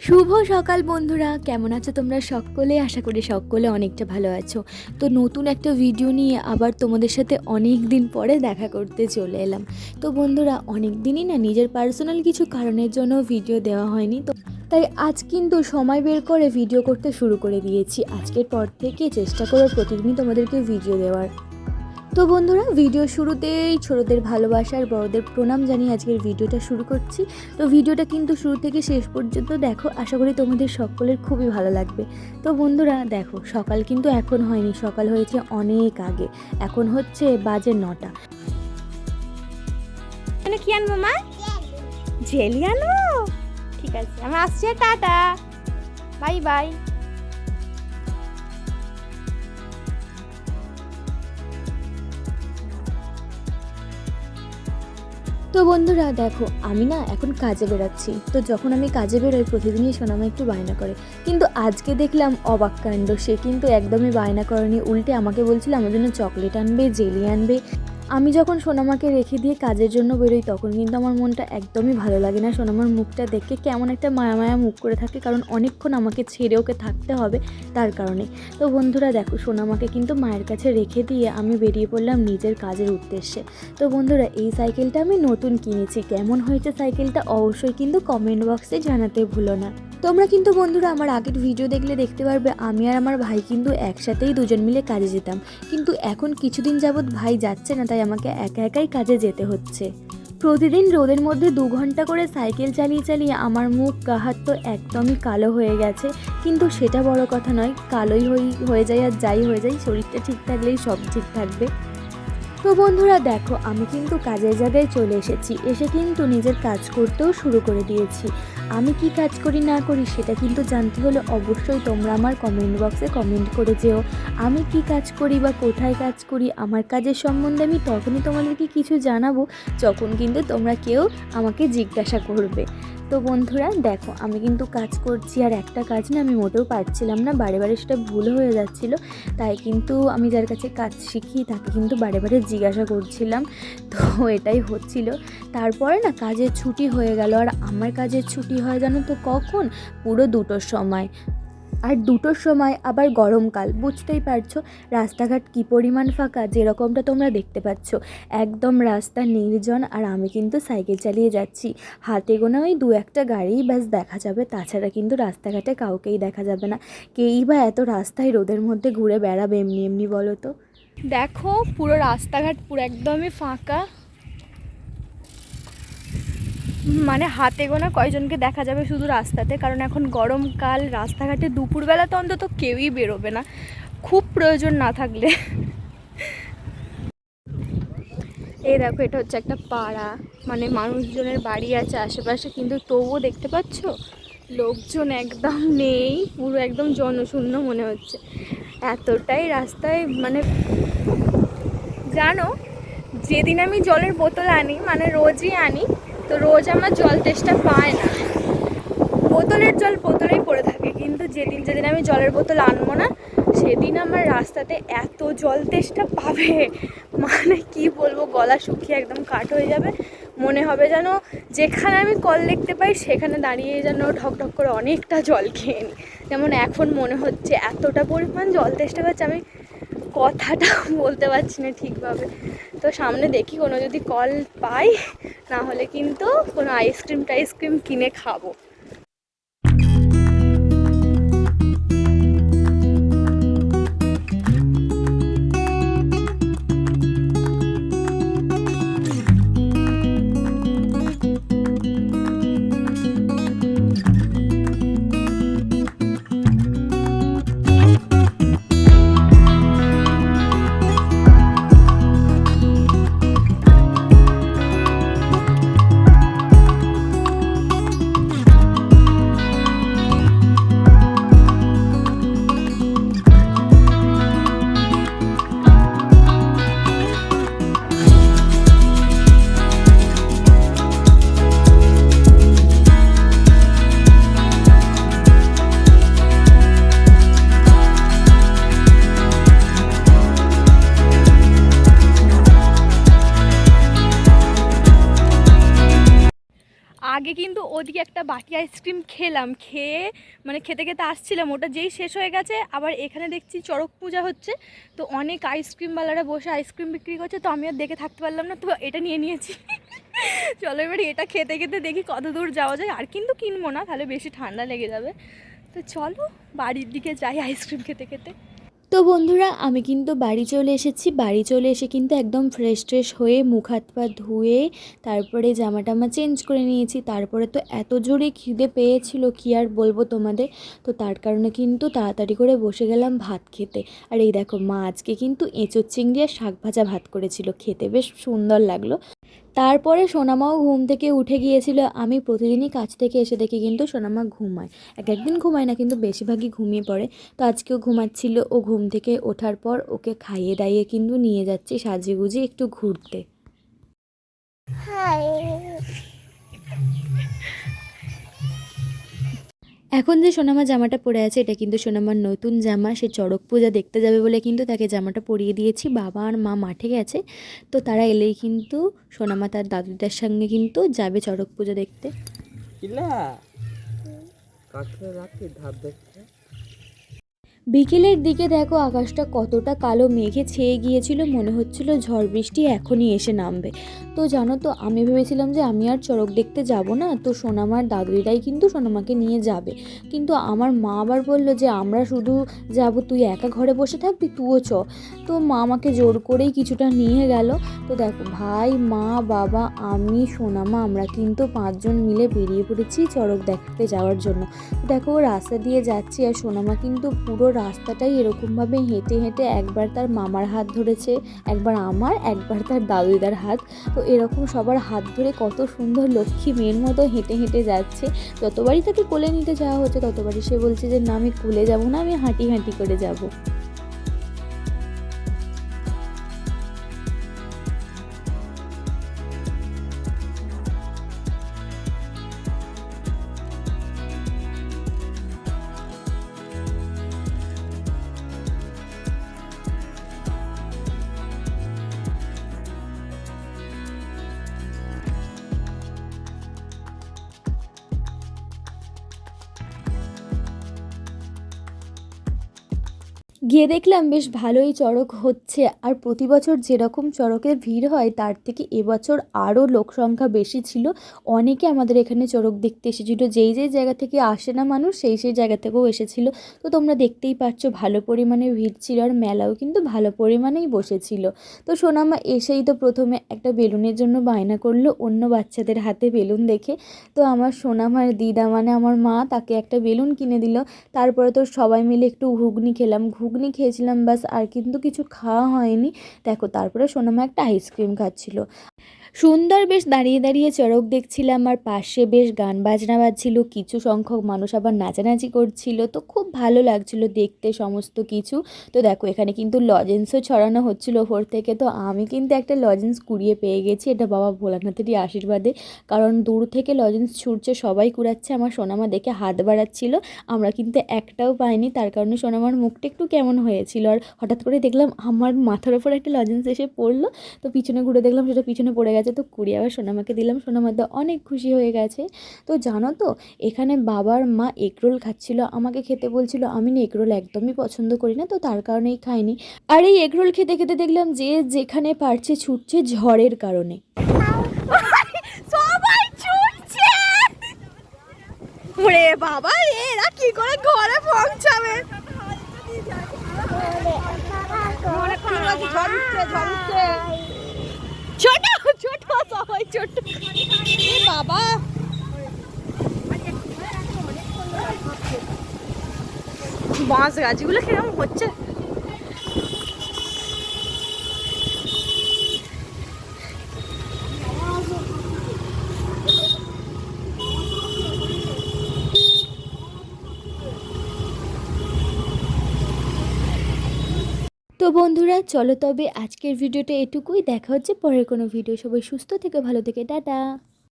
শুভ সকাল বন্ধুরা, কেমন আছো তোমরা সকলে? আশা করি সকলে অনেকটা ভালো আছো। তো নতুন একটা ভিডিও নিয়ে আবার তোমাদের সাথে অনেক দিন পরে দেখা করতে চলে এলাম। তো বন্ধুরা অনেক দিনই না নিজের পার্সোনাল কিছু কারণের জন্য ভিডিও দেওয়া হয়নি, তো তাই আজ কিন্তু সময় বের করে ভিডিও করতে শুরু করে দিয়েছি। আজকের পর থেকে চেষ্টা করো প্রতিদিনই তোমাদেরকে ভিডিও দেওয়ার। তো বন্ধুরা ভিডিও শুরুতেই ছোটদের ভালোবাসার বড়দের প্রণাম জানিয়ে আজকের ভিডিওটা শুরু করছি। তো ভিডিওটা কিন্তু শুরু থেকে শেষ পর্যন্ত দেখো আশা করি তোমাদের সকলের খুবই ভালো লাগবে। তো বন্ধুরা দেখো সকাল কিন্তু এখন হয়নি সকাল হয়েছে অনেক আগে। এখন হচ্ছে বাজে নটা। কি আনব মা? জেলি। আনো? ঠিক আছে আমি আসছি টাটা। Bye bye. তো বন্ধুরা, দেখো, আমি না এখন কাজে বেরাচ্ছি। তো যখন আমি কাজে বেরোই, প্রতিদিনই সোনামা একটু বায়না করে। কিন্তু আজকে দেখলাম অবাক কাণ্ড, সে কিন্তু একদমই বায়না করেনি। উল্টে আমাকে বলছিল, আমার জন্য চকলেট আনবে, জেলি আনবে। আমি যখন সোনামাকে রেখে দিয়ে কাজের জন্য বেরোই, তখন কিন্তু আমার মনটা একদমই ভালো লাগে না। সোনামার মুখটা দেখে কেমন একটা মায়া মায়া মুখ করে থাকে, কারণ অনেকক্ষণ আমাকে ছেড়ে ওকে থাকতে হবে তার কারণে। তো বন্ধুরা, দেখো, সোনামাকে কিন্তু মায়ের কাছে রেখে দিয়ে আমি বেরিয়ে পড়লাম নিজের কাজের উদ্দেশ্যে। তো বন্ধুরা, এই সাইকেলটা আমি নতুন কিনেছি। কেমন হয়েছে সাইকেলটা অবশ্যই কিন্তু কমেন্ট বক্সে জানাতে ভুলো না। তোমরা কিন্তু বন্ধুরা, আমার আগের ভিডিও দেখলে দেখতে পারবে, আমি আর আমার ভাই কিন্তু একসাথেই দুজন মিলে কাজে যেতাম। কিন্তু এখন কিছুদিন যাবৎ ভাই যাচ্ছে না, তাই আমাকে একা একাই কাজে যেতে হচ্ছে। প্রতিদিন রোদের মধ্যে দু ঘণ্টা করে সাইকেল চালিয়ে চালিয়ে আমার মুখ গাহাত তো একদমই কালো হয়ে গেছে। কিন্তু সেটা বড় কথা নয়, কালোই হয়ে যায় আর যাই হয়ে যায়, শরীরটা ঠিক থাকলেই সব ঠিক থাকবে। তো বন্ধুরা দেখো, আমি কিন্তু কাজের জায়গায় চলে এসেছি। এসে কিন্তু নিজের কাজ করতেও শুরু করে দিয়েছি। আমি কি কাজ করি না করি সেটা কিন্তু জানতে হলে অবশ্যই তোমরা আমার কমেন্ট বক্সে কমেন্ট করে যেও। আমি কি কাজ করি বা কোথায় কাজ করি, আমার কাজের সম্বন্ধে আমি তখনই তোমাদেরকে কিছু জানাব, যখন কিন্তু তোমরা কেউ আমাকে জিজ্ঞাসা করবে। তো বন্ধুরা, দেখো, আমি কিন্তু কাজ করছি আর একটা কাজ না আমি মোটেও পারছিলাম না। বারে বারে সেটা ভুল হয়ে যাচ্ছিল, তাই কিন্তু আমি যার কাছে কাজ শিখি তাকে কিন্তু বারে বারে জিজ্ঞাসা করছিলাম। তো এটাই হচ্ছিল। তারপরে না কাজের ছুটি হয়ে গেল, আর আমার কাজের ছুটি হয় জানো তো কখন? পুরো দুটোর সময়। আর দুটোর সময় আবার গরমকাল। বুঝতেই পারছ রাস্তাঘাট কী পরিমাণ ফাঁকা? যেরকমটা তোমরা দেখতে পাচ্ছ, একদম রাস্তা নির্জন আর আমি কিন্তু সাইকেল চালিয়ে যাচ্ছি। হাতে গোনা ওই দু একটা গাড়ি ব্যাস দেখা যাবে, তাছাড়া কিন্তু রাস্তাঘাটে কাউকেই দেখা যাবে না। কেই বা এত রাস্তায় রোদের মধ্যে ঘুরে বেড়াবে এমনি এমনি বলো তো? দেখো পুরো রাস্তাঘাট পুরো একদমই ফাঁকা। মানে হাতে গোনা কয়জনকে দেখা যাবে শুধু রাস্তাতে? কারণ এখন গরমকাল, রাস্তাঘাটে দুপুরবেলা তো অন্তত কেউই বেরোবে না। খুব প্রয়োজন না থাকলে। এই দেখো, এটা হচ্ছে একটা পাড়া। মানে মানুষজনের বাড়ি আছে আশেপাশে, কিন্তু তবুও দেখতে পাচ্ছ? লোকজন একদম নেই, পুরো একদম জনশূন্য মনে হচ্ছে। এতটাই রাস্তায় মানে জানো, যেদিন আমি জলের বোতল আনি মানে রোজই আনি তো রোজ আমার জল তেষ্টা পায় না। বোতলের জল বোতলেই পড়ে থাকে, কিন্তু যেদিন যেদিন আমি জলের বোতল আনব না, সেদিন আমার রাস্তাতে এত জল তেষ্টা পাবে। মানে কি বলব, গলা শুকিয়ে একদম কাঠ হয়ে যাবে। মনে হবে যেন যেখানে আমি কল দেখতে পাই, সেখানে দাঁড়িয়ে যেন ঢক ঢক করে অনেকটা জল খেয়ে নিই যেমন এখন মনে হচ্ছে এতটা পরিমাণ জল তেষ্টা পাচ্ছে, আমি কথাটা বলতে পারছি না ঠিকভাবে। তো সামনে দেখি কোনো যদি কল পাই, না হলে কিন্তু কোনো আইসক্রিম টাইসক্রিম কিনে খাব। ওদিকে একটা বাটি আইসক্রিম খেলাম, খেয়ে মানে খেতে খেতে আসছিলাম। ওটা যেই শেষ হয়ে গেছে, আবার এখানে দেখছি চড়ক পূজা হচ্ছে। তো অনেক আইসক্রিমওয়ালারা বসে আইসক্রিম বিক্রি করছে, তো আমি আর দেখে থাকতে পারলাম না, তো এটা নিয়ে নিয়েছি। চলো এবার এটা খেতে খেতে দেখি কত দূর যাওয়া যায়। আর কিন্তু কিনবো না, তাহলে বেশি ঠান্ডা লেগে যাবে। তো চলো, বাড়ির দিকে যাই আইসক্রিম খেতে খেতে। তো বন্ধুরা, আমি কিন্তু বাড়ি চলে এসেছি। বাড়ি চলে এসে কিন্তু একদম ফ্রেশ ট্রেশ হয়ে মুখ হাত পা ধুয়ে তারপরে জামা টামা চেঞ্জ করে নিয়েছি। তারপরে তো এত জোরে খিদে পেয়েছিল, কি আর বলব তোমাদের? তো তার কারণে কিন্তু তাড়াতাড়ি করে বসে গেলাম ভাত খেতে। আর এই দেখো, মা আজকে কিন্তু এঁচোর চিংড়ি আর শাক ভাজা ভাত করেছিল। খেতে বেশ সুন্দর লাগল। তারপরে সোনামাও ঘুম থেকে উঠে গিয়েছিল। আমি প্রতিদিনই কাজ থেকে এসে দেখি কিন্তু সোনামা ঘুমায়। এক একদিন ঘুমায় না, কিন্তু বেশিরভাগই ঘুমিয়ে পড়ে। তো আজকেও ঘুমাচ্ছিল। ও ঘুম থেকে ওঠার পর ওকে খাইয়ে দাইয়ে কিন্তু নিয়ে যাচ্ছি সাজিয়ে গুজিয়ে একটু ঘুরতে। এখন যে সোনামা জামাটা পরে আছে, এটা কিন্তু সোনামার নতুন জামা। সে চড়ক পূজা দেখতে যাবে বলে কিন্তু তাকে জামাটা পরিয়ে দিয়েছি। বাবা আর মা মাঠে গেছে, তো তারা এলেই কিন্তু সোনামা তার দাদুদের সঙ্গে কিন্তু যাবে চড়ক পূজা দেখতে কিলা কাঠের রাখি ধাপ দেখতে বিকেলের দিকে দেখো আকাশটা কতটা কালো, মেঘে ছেয়ে গিয়েছিল, মনে হচ্ছিল ঝড় বৃষ্টি এখনই এসে নামবে। তো জানো তো, আমি ভেবেছিলাম যে আমি আর চড়ক দেখতে যাব না, তো সোনামার দাদুইরাই কিন্তু সোনামাকে নিয়ে যাবে। কিন্তু আমার মা আবার বলল যে, আমরা শুধু যাব, তুই একা ঘরে বসে থাকবি, তুইও চ। তো মা আমাকে জোর করেই কিছুটা নিয়ে গেল। তো দেখো, ভাই, মা, বাবা, আমি, সোনামা, আমরা কিন্তু পাঁচজন মিলে বেরিয়ে পড়েছি চড়ক দেখতে যাওয়ার জন্য। দেখো, রাস্তা দিয়ে যাচ্ছি আর সোনামা কিন্তু পুরো রাস্তাটাই এরকমভাবে হেঁটে হেঁটে একবার তার মামার হাত ধরেছে, একবার আমার, একবার তার দাদুদার হাত। তো এরকম সবার হাত ধরে কত সুন্দর লক্ষ্মী মেয়ের মতো হেঁটে হেঁটে যাচ্ছে। যতবারই তাকে কোলে নিতে যাওয়া হচ্ছে, ততবারই সে বলছে যে, না, আমি কোলে যাব না, আমি হাঁটি হাঁটি করে যাব। গিয়ে দেখলাম বেশ ভালোই চড়ক হচ্ছে। আর প্রতি বছর যেরকম চড়কের ভিড় হয়, তার থেকে এবছর আরও লোক সংখ্যা বেশি ছিল। অনেকে আমাদের এখানে চড়ক দেখতে এসেছিল। যেই যেই জায়গা থেকে আসে না মানুষ, সেই সেই জায়গা থেকেও এসেছিল। তো তোমরা দেখতেই পাচ্ছ ভালো পরিমাণে ভিড় ছিল আর মেলাও কিন্তু ভালো পরিমাণেই বসেছিল। তো সোনামা এসেই তো প্রথমে একটা বেলুনের জন্য বায়না করল অন্য বাচ্চাদের হাতে বেলুন দেখে। তো আমার সোনামার দিদা মানে আমার মা তাকে একটা বেলুন কিনে দিল। তারপরে তো সবাই মিলে একটু ঘুগনি খেলাম। ঘুগনি খেয়েছিলাম বাস আর কিন্তু কিছু খাওয়া হয়নি। দেখো তারপরে সোনামা একটা আইসক্রিম খাচ্ছিল। সুন্দর বেশ দাঁড়িয়ে দাঁড়িয়ে চড়ক দেখছিলাম, আর পাশে বেশ গান বাজনা বাজছিল, কিছু সংখ্যক মানুষ আবার নাচানাচি করছিল, তো খুব ভালো লাগছিল দেখতে সমস্ত কিছু। তো দেখো, এখানে কিন্তু লজেন্সও ছড়ানো হচ্ছিল ওপর থেকে, তো আমি কিন্তু একটা লজেন্স কুড়িয়ে পেয়ে গেছি, এটা বাবা ভোলানাথেরই আশীর্বাদে, কারণ দূর থেকে লজেন্স ছুটছে, সবাই কুড়াচ্ছে, আমার সোনামা দেখে হাত বাড়াচ্ছিল, আমরা কিন্তু একটাও পাইনি, তার কারণে সোনামার মুখটা একটু কেমন হয়েছিল, আর হঠাৎ করে দেখলাম আমার মাথার ওপর একটা লজেন্স এসে পড়ল, তো পিছনে ঘুরে দেখলাম সেটা পিছনে পড়ে গেছে। তো কুড়িয়ে আবার সোনামাকে দিলাম সোনামা তো অনেক খুশি হয়ে গেছে। তো জানো তো এখানে বাবার মা এগরোল খাচ্ছিল আমাকে খেতে বলছিল আমি না এগরোল একদমই পছন্দ করি না তো তার কারণেই খাইনি। আর এই এগরোল খেতে খেতে দেখলাম যে যেখানে পারছে ছুটছে ঝড়ের কারণে। সবাই ছুটছে! ওরে বাবা এরা কি করে ঘরে পৌঁছাবে? ছোট ছোট বাবা। বাঁশ গাছগুলো কীরকম হচ্ছে? তো বন্ধুরা, চলো তবে আজকের ভিডিওটা এটুকুই। দেখা হচ্ছে পরের কোনো ভিডিও। সবাই সুস্থ থেকে ভালো থেকে। টাটা!